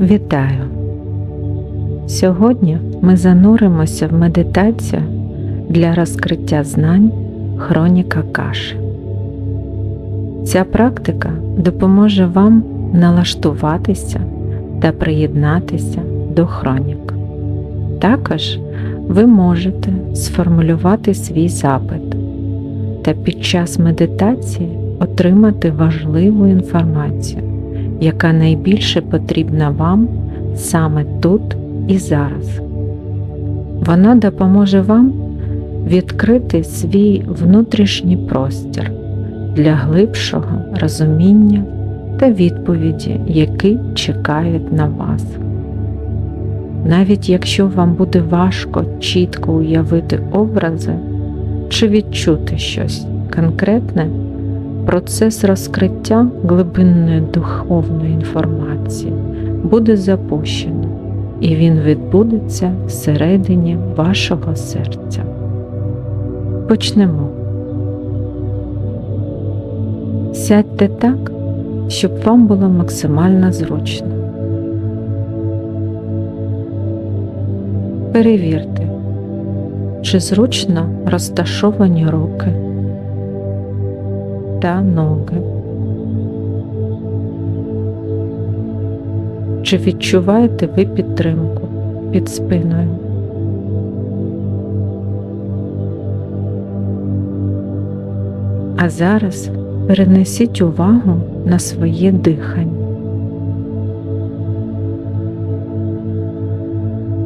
Вітаю! Сьогодні ми зануримося в медитацію для розкриття знань Хроніка Каші. Ця практика допоможе вам налаштуватися та приєднатися до хронік. Також ви можете сформулювати свій запит та під час медитації отримати важливу інформацію, яка найбільше потрібна вам саме тут і зараз. Вона допоможе вам відкрити свій внутрішній простір для глибшого розуміння та відповіді, які чекають на вас. Навіть якщо вам буде важко чітко уявити образи чи відчути щось конкретне, процес розкриття глибинної духовної інформації буде запущено, і він відбудеться всередині вашого серця. Почнемо. Сядьте так, щоб вам було максимально зручно. Перевірте, чи зручно розташовані руки та ноги. Чи відчуваєте ви підтримку під спиною? А зараз перенесіть увагу на своє дихання.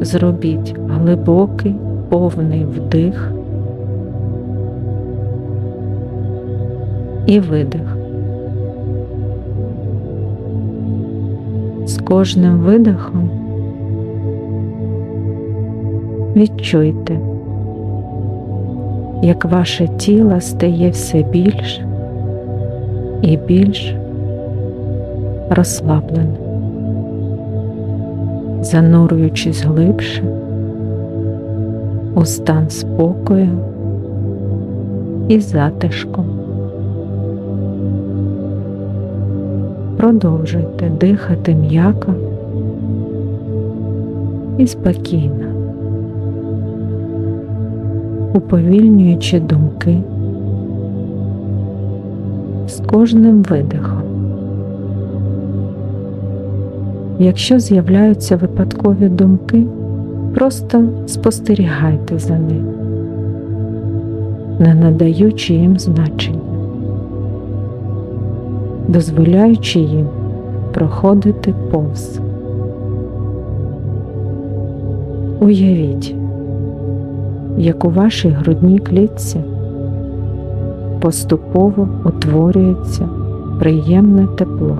Зробіть глибокий повний вдих і видих. З кожним видихом відчуйте, як ваше тіло стає все більш і більш розслабленим, занурюючись глибше у стан спокою і затишком. Продовжуйте дихати м'яко і спокійно, уповільнюючи думки з кожним видихом. Якщо з'являються випадкові думки, просто спостерігайте за ними, не надаючи їм значення дозволяючи їм проходити повз. Уявіть, як у вашій грудній клітці поступово утворюється приємне тепло.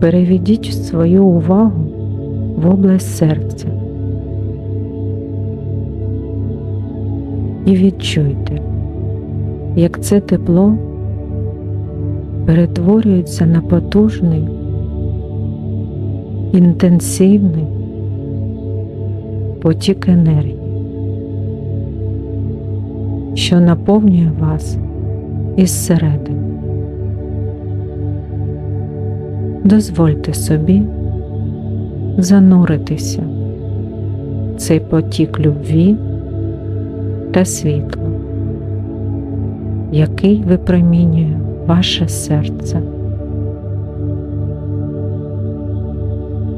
Переведіть свою увагу в область серця і відчуйте, як це тепло перетворюється на потужний, інтенсивний потік енергії, що наповнює вас із середини. Дозвольте собі зануритися в цей потік любві та світло, який випромінює ваше серце.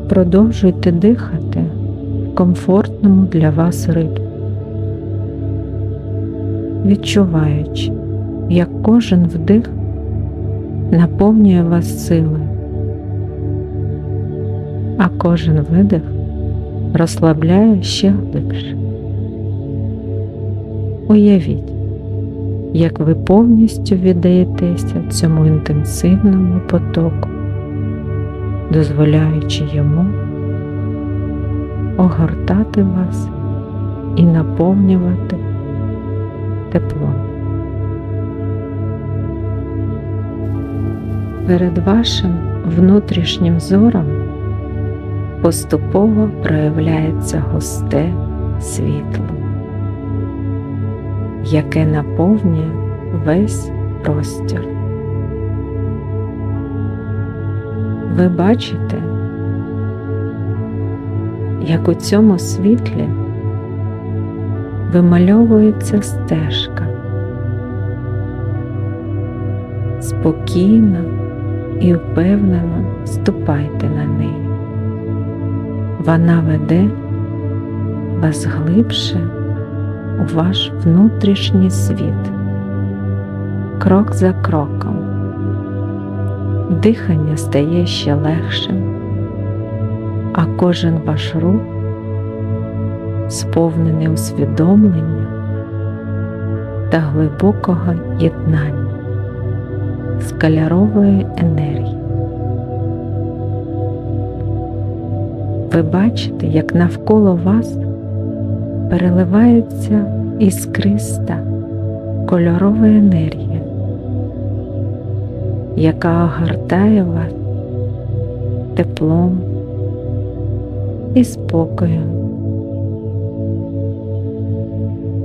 Продовжуйте дихати в комфортному для вас ритмі, відчуваючи, як кожен вдих наповнює вас силою, а кожен видих розслабляє ще глибше. Уявіть, як ви повністю віддаєтеся цьому інтенсивному потоку, дозволяючи йому огортати вас і наповнювати теплом. Перед вашим внутрішнім зором поступово проявляється густе світло яке наповнює весь простір. ви бачите, як у цьому світлі вимальовується стежка. Спокійно і впевнено ступайте на неї. Вона веде вас глибше у ваш внутрішній світ, крок за кроком. Дихання стає ще легшим, а кожен ваш рух сповнений усвідомлення та глибокого єднання з кольорової енергії. Ви бачите, як навколо вас переливається іскриста кольорова енергія, яка огортає вас теплом і спокоєм.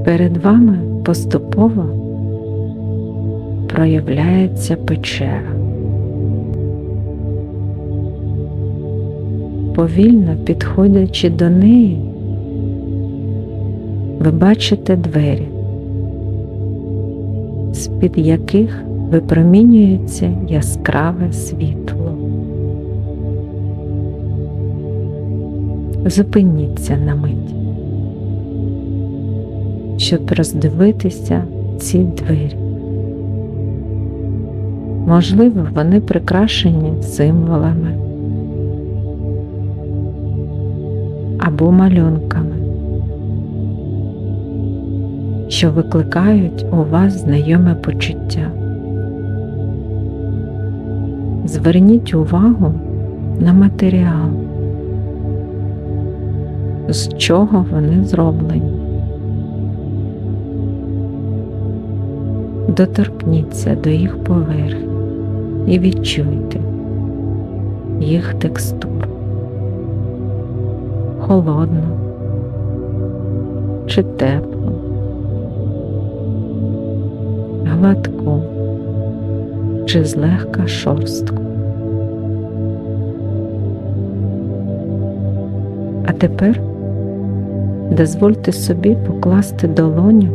Перед вами поступово проявляється печера. Повільно підходячи до неї, ви бачите двері, з-під яких випромінюється яскраве світло. Зупиніться на мить, щоб роздивитися ці двері. Можливо, вони прикрашені символами або малюнками, що викликають у вас знайоме почуття. Зверніть увагу на матеріал, з чого вони зроблені. Доторкніться до їх поверхні і відчуйте їх текстуру холодну чи теплу, гладку чи злегка шорстку. А тепер дозвольте собі покласти долоню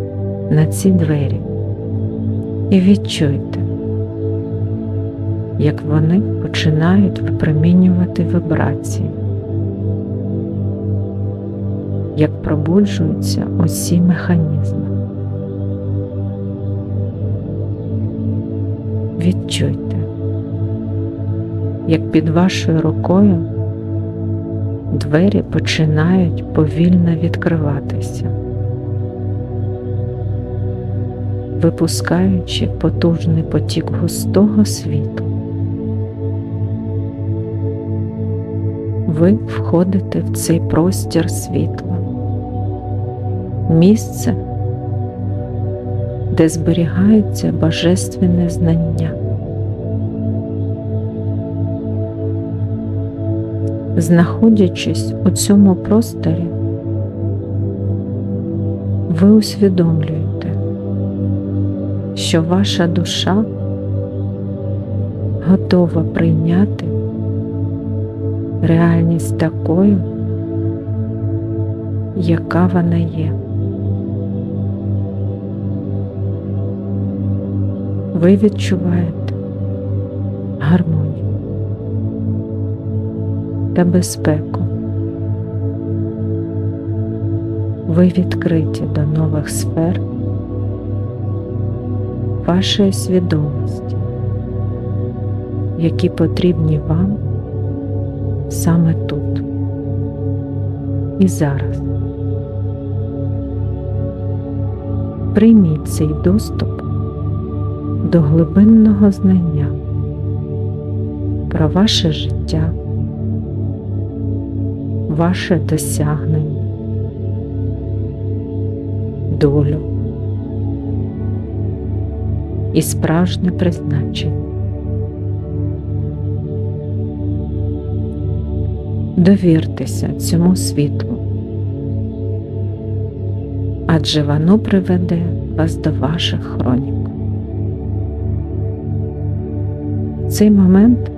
на ці двері і відчуйте, як вони починають випромінювати вібрації, як пробуджуються усі механізми. Відчуйте, як під вашою рукою двері починають повільно відкриватися. випускаючи потужний потік густого світу. Ви входите в цей простір світла, місце, де зберігається божественне знання. Знаходячись у цьому просторі, ви усвідомлюєте, що ваша душа готова прийняти реальність такою, яка вона є. Ви відчуваєте гармонію та безпеку. Ви відкриті до нових сфер вашої свідомості, які потрібні вам саме тут і зараз. Прийміть цей доступ до глибинного знання про ваше життя, ваше досягнення, долю і справжнє призначення. Довіртеся цьому світлу, адже воно приведе вас до ваших хронік. Цей момент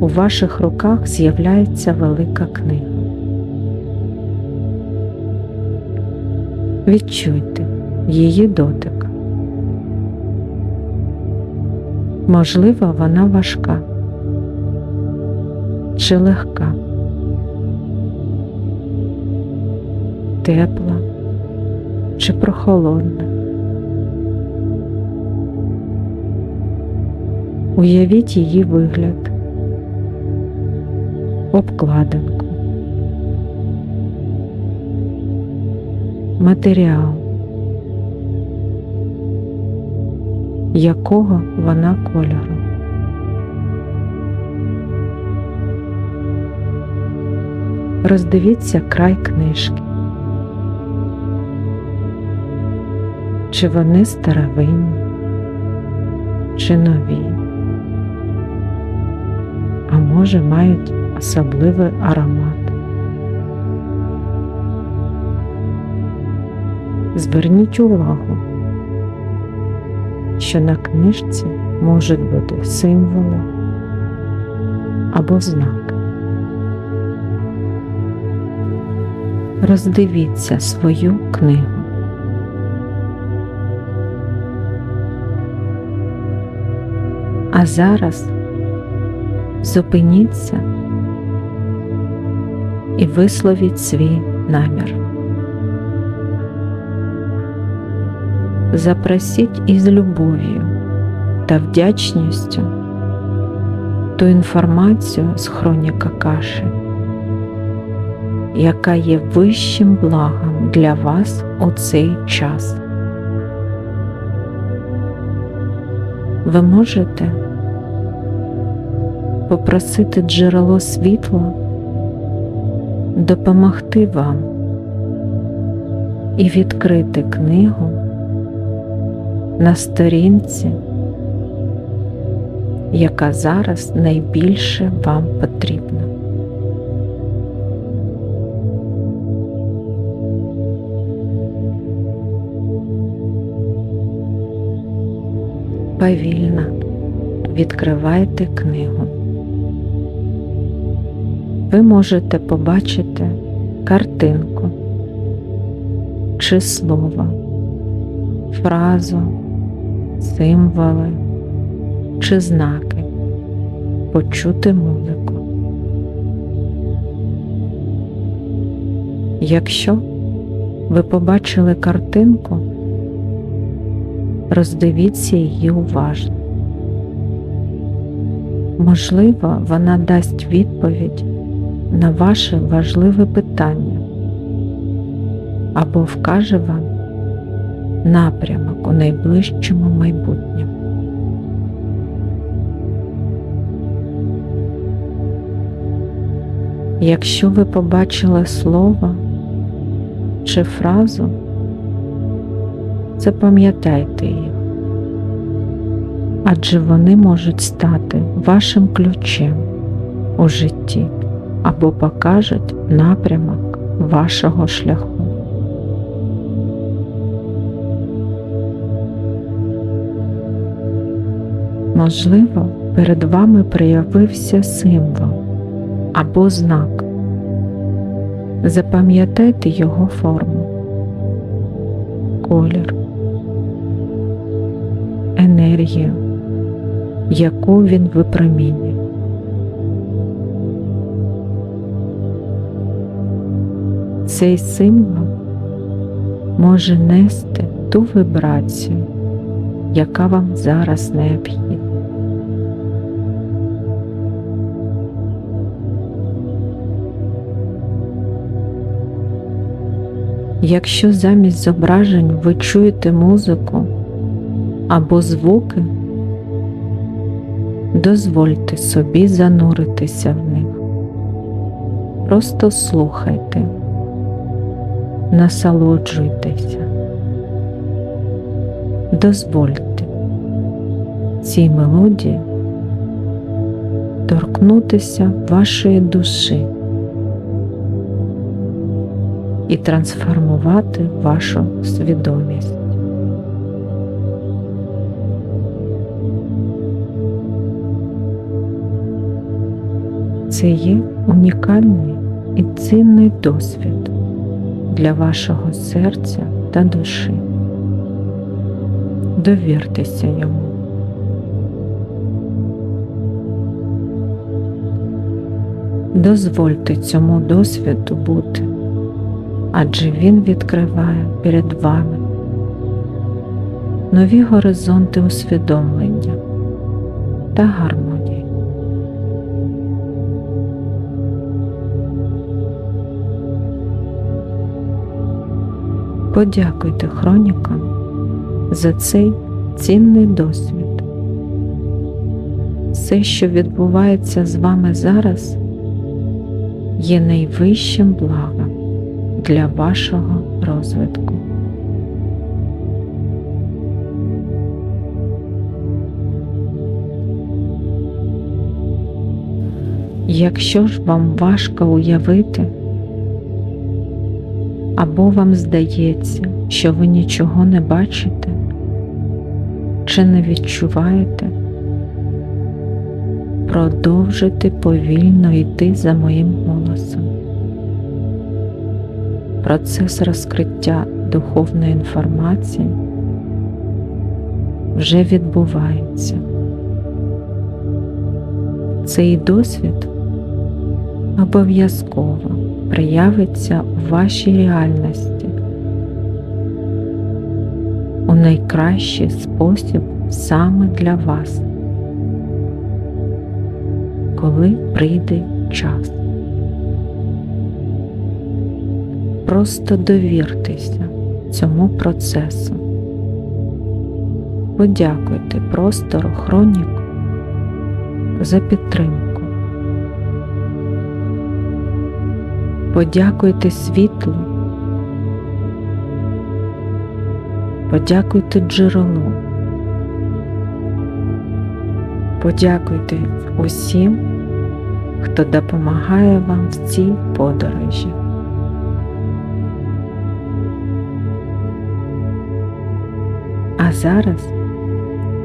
у ваших руках з'являється велика книга. Відчуйте її дотик. Можливо, вона важка чи легка, тепла чи прохолодна. Уявіть її вигляд, обкладинку, матеріал, якого вона кольору. Роздивіться край книжки. Чи вони старовинні, чи нові, може мають особливий аромат. Зверніть увагу, що на книжці можуть бути символи або знаки. Роздивіться свою книгу. А зараз зупиніться і висловіть свій намір. Запросіть із любов'ю та вдячністю ту інформацію з хроніка каші, яка є вищим благом для вас у цей час. Ви можете попросити джерело світла допомогти вам і відкрити книгу на сторінці, яка зараз найбільше вам потрібна. Повільно відкривайте книгу. Ви можете побачити картинку чи слово, фразу, символи чи знаки, почути музику. Якщо ви побачили картинку, роздивіться її уважно. Можливо, вона дасть відповідь на ваше важливе питання або вкаже вам напрямок у найближчому майбутньому. Якщо ви побачили слово чи фразу, запам'ятайте їх, адже вони можуть стати вашим ключем у житті або покажуть напрямок вашого шляху. Можливо, перед вами проявився символ або знак. Запам'ятайте його форму, колір, енергію, яку він випромінює. Цей символ може нести ту вібрацію, яка вам зараз необхідна. Якщо замість зображень ви чуєте музику або звуки, дозвольте собі зануритися в них. Просто слухайте, насолоджуйтеся, дозвольте цій мелодії торкнутися вашої душі і трансформувати вашу свідомість. Це є унікальний і цінний досвід для вашого серця та душі. Довіртеся йому. Дозвольте цьому досвіду бути, адже він відкриває перед вами нові горизонти усвідомлення та гармонії. Подякуйте хронікам за цей цінний досвід. Все, що відбувається з вами зараз, є найвищим благом для вашого розвитку. Якщо ж вам важко уявити, або вам здається, що ви нічого не бачите чи не відчуваєте, продовжуйте повільно йти за моїм голосом. Процес розкриття духовної інформації вже відбувається. Цей досвід обов'язково проявиться у вашій реальності у найкращий спосіб саме для вас, коли прийде час. Просто довіртеся цьому процесу. Подякуйте простору хроніку за підтримку. Подякуйте світлу, подякуйте джерелу, подякуйте усім, хто допомагає вам в цій подорожі. А зараз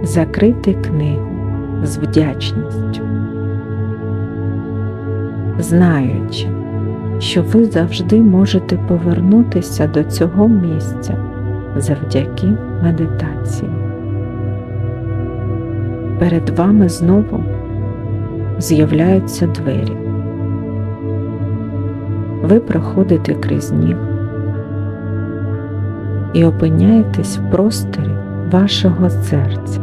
закрийте книгу з вдячністю, знаючи, що ви завжди можете повернутися до цього місця завдяки медитації. Перед вами знову з'являються двері. Ви проходите крізь них і опиняєтесь в просторі вашого серця,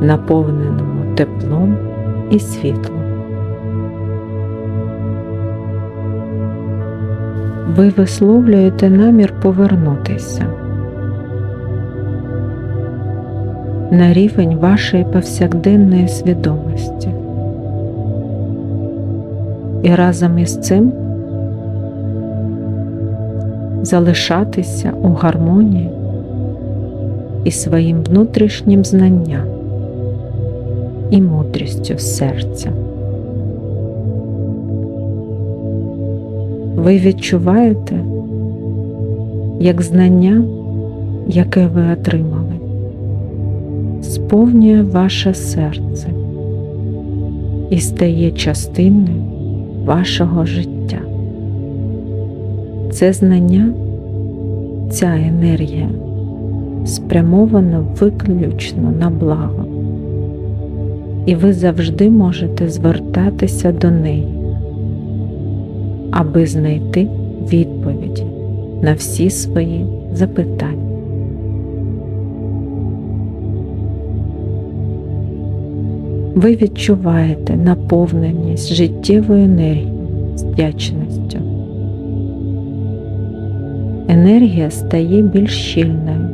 наповненому теплом і світлом. Ви висловлюєте намір повернутися на рівень вашої повсякденної свідомості. І разом із цим залишатися у гармонії із своїм внутрішнім знанням і мудрістю серця. Ви відчуваєте, як знання, яке ви отримали, сповнює ваше серце і стає частиною вашого життя. Це знання, ця енергія спрямована виключно на благо, і ви завжди можете звертатися до неї аби знайти відповіді на всі свої запитання. Ви відчуваєте наповненість життєвою енергією з вдячністю. Енергія стає більш щільною,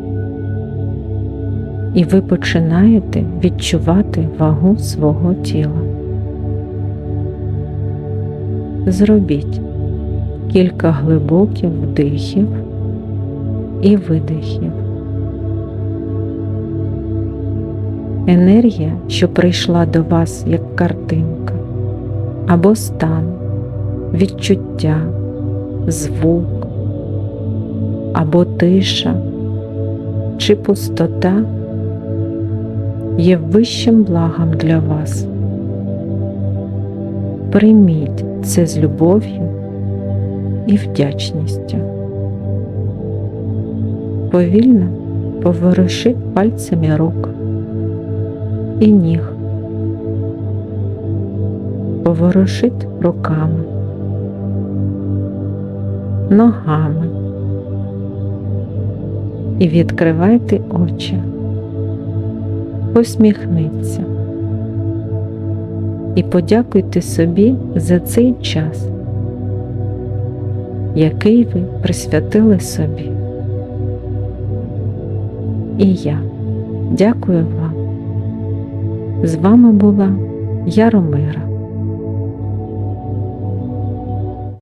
і ви починаєте відчувати вагу свого тіла. Зробіть кілька глибоких вдихів і видихів. Енергія, що прийшла до вас як картинка, або стан, відчуття, звук, або тиша чи пустота є вищим благом для вас Прийміть це з любов'ю і вдячністю. Повільно поворушіть пальцями рук і ніг. Поворушіть руками, ногами і відкривайте очі. Посміхніться і подякуйте собі за цей час, який ви присвятили собі. І я дякую вам. З вами була Яромира.